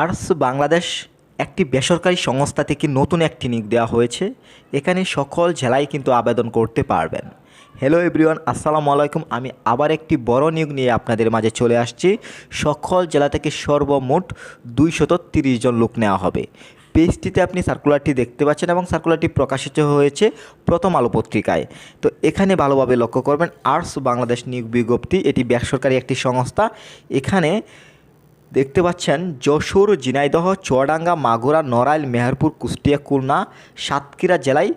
Arts Bangladesh একটি বেসরকারি সংস্থা থেকে নতুন একটি নিয়োগ দেওয়া হয়েছে। এখানে সকল জেলায় কিন্তু আবেদন করতে পারবেন। হ্যালো এভরিওয়ান আসসালামু আলাইকুম। আমি আবার একটি বড় নিয়োগ নিয়ে আপনাদের মাঝে চলে আসছি। সকল জেলা থেকে সর্বমোট দুইশত তিরিশ জন লোক নেওয়া হবে। পেজটিতে আপনি সার্কুলারটি দেখতে পাচ্ছেন এবং সার্কুলারটি প্রকাশিত হয়েছে প্রথম আলো পত্রিকায়। তো এখানে ভালোভাবে লক্ষ্য করবেন, আর্টস বাংলাদেশ নিয়োগ বিজ্ঞপ্তি, এটি বেসরকারি একটি সংস্থা। এখানে দেখতে পাচ্ছেন যশোর, ঝিনাইদহ, চুয়াডাঙ্গা, মাগুরা, নড়াইল, মেহেরপুর, কুষ্টিয়া, খুলনা, সাতক্ষীরা জেলায়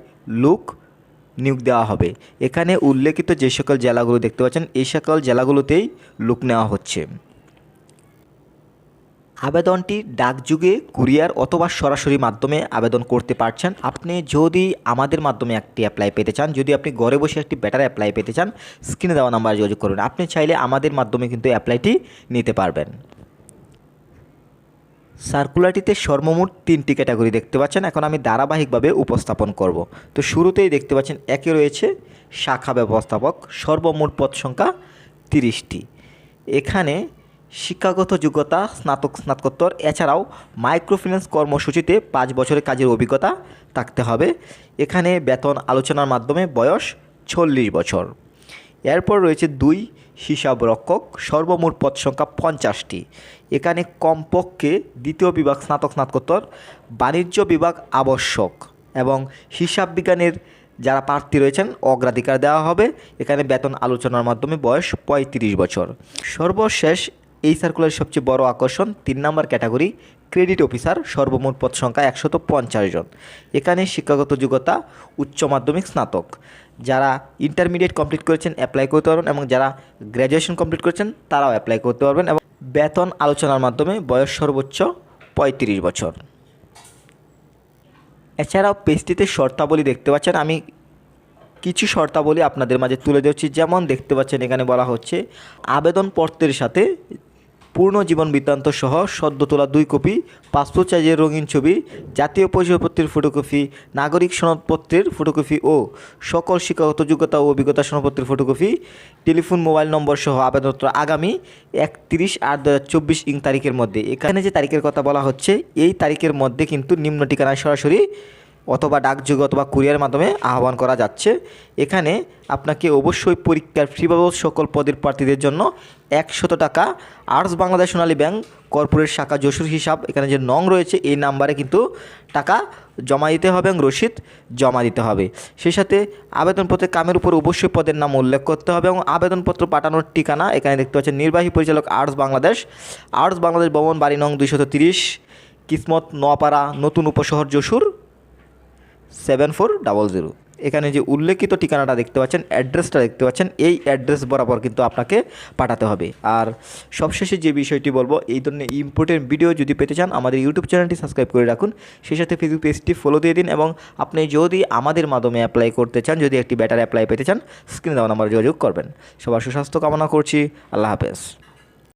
লোক নিয়োগ দেওয়া হবে। এখানে উল্লেখিত যে সকল জেলাগুলো দেখতে পাচ্ছেন এই সকল জেলাগুলোতেই লোক নেওয়া হচ্ছে। আবেদনটি ডাকযুগে, কুরিয়ার অথবা সরাসরি মাধ্যমে আবেদন করতে পারছেন। আপনি যদি আমাদের মাধ্যমে একটি অ্যাপ্লাই পেতে চান, যদি আপনি ঘরে বসে একটি বেটার অ্যাপ্লাই পেতে চান স্ক্রিনে দেওয়া নাম্বার যোগাযোগ করুন। আপনি চাইলে আমাদের মাধ্যমে কিন্তু অ্যাপ্লাইটি নিতে পারবেন। সার্কুলারটিতে সর্বমোট তিনটি ক্যাটাগরি দেখতে পাচ্ছেন। এখন আমি ধারাবাহিকভাবে উপস্থাপন করব। তো শুরুতেই দেখতে পাচ্ছেন, একে রয়েছে শাখা ব্যবস্থাপক, সর্বমোট পদ সংখ্যা তিরিশটি। এখানে শিক্ষাগত যোগ্যতা, স্নাতক, স্নাতকোত্তর, এছাড়াও মাইক্রোফিন্যান্স কর্মসূচিতে পাঁচ বছরের কাজের অভিজ্ঞতা থাকতে হবে। এখানে বেতন আলোচনার মাধ্যমে বয়স চল্লিশ বছর। এরপর রয়েছে দুই হিসাব রক্ষক সর্বমোট পদ সংখ্যা পঞ্চাশটি। এখানে কমপক্ষে দ্বিতীয় বিভাগ স্নাতক স্নাতকোত্তর, বাণিজ্য বিভাগ আবশ্যক এবং হিসাব বিজ্ঞানের যারা প্রার্থী রয়েছেন, অগ্রাধিকার দেওয়া হবে। এখানে বেতন আলোচনার মাধ্যমে বয়স পঁয়ত্রিশ বছর। সর্বশেষ এই সার্কুলারের সবচেয়ে বড় আকর্ষণ তিন নম্বর ক্যাটাগরি ক্রেডিট অফিসার সর্বমোট পদ সংখ্যা একশত পঞ্চাশ জন। এখানে শিক্ষাগত যোগ্যতা, উচ্চ মাধ্যমিক স্নাতক। যারা ইন্টারমিডিয়েট কমপ্লিট করেছেন অ্যাপ্লাই করতে পারবেন এবং যারা গ্র্যাজুয়েশন কমপ্লিট করেছেন তারাও অ্যাপ্লাই করতে পারবেন এবং বেতন আলোচনার মাধ্যমে বয়স সর্বোচ্চ পঁয়ত্রিশ বছর। এছাড়াও পেজটিতে শর্তাবলী দেখতে পাচ্ছেন। আমি কিছু শর্তাবলী আপনাদের মাঝে তুলে ধরছি। যেমন দেখতে পাচ্ছেন এখানে বলা হচ্ছে আবেদনপত্রের সাথে পূর্ণ জীবন বৃত্তান্ত সহ সদ্য তোলা দুই কপি, পাসপোর্ট সাইজের রঙিন ছবি, জাতীয় পরিচয়পত্রের ফটোকপি, নাগরিক সনদপত্রের ফটোকপি ও সকল শিক্ষাগত যোগ্যতা ও অভিজ্ঞতা সনদপত্রের ফটোকপি, টেলিফোন, মোবাইল নম্বর সহ আবেদনপত্র আগামী একত্রিশ আট দু হাজার চব্বিশ ইং তারিখের মধ্যে। এখানে যে তারিখের কথা বলা হচ্ছে, এই তারিখের মধ্যে কিন্তু নিম্ন ঠিকানায় সরাসরি অথবা ডাকযোগে অথবা কুরিয়ার মাধ্যমে আহ্বান করা যাচ্ছে। এখানে আপনাকে অবশ্যই পরীক্ষার ফ্রি বাবদ সকল পদের প্রার্থীদের জন্য একশত টাকা arts Bangladesh Sonali bank corporate শাখা যশোর হিসাব, এখানে যে নং রয়েছে, এই নাম্বারে কিন্তু টাকা জমা দিতে হবে এবং রসিদ জমা দিতে হবে। সেই সাথে আবেদনপত্রে কামের উপর অবশ্যই পদের নাম উল্লেখ করতে হবে এবং আবেদনপত্র পাঠানোর ঠিকানা এখানে দেখতে পাচ্ছেন, নির্বাহী পরিচালক আর্টস বাংলাদেশ। আর্টস বাংলাদেশ ভবন বাড়ি নং দুইশত তিরিশ, কিসমত, নোয়াপাড়া, নতুন উপশহর Jessore. Seven four double zero এখানে যে উল্লেখিত ঠিকানাটা দেখতে পাচ্ছেন অ্যাড্রেসটা দেখতে পাচ্ছেন, এই অ্যাড্রেস বরাবর কিন্তু আপনাকে পাঠাতে হবে। আর সবশেষে যে বিষয়টি বলব, এই ধরনের ইম্পর্টেন্ট ভিডিও যদি পেতে চান, আমাদের ইউটিউব চ্যানেলটি সাবস্ক্রাইব করে রাখুন। সেই সাথে ফেসবুক পেজটি ফলো দিয়ে দিন এবং আপনি যদি আমাদের মাধ্যমে অ্যাপ্লাই করতে চান, যদি একটি ব্যাটার অ্যাপ্লাই পেতে চান স্ক্রিনে দেওয়া নাম্বার যোগাযোগ করবেন। সবার সুস্বাস্থ্য কামনা করছি। আল্লাহ হাফেজ।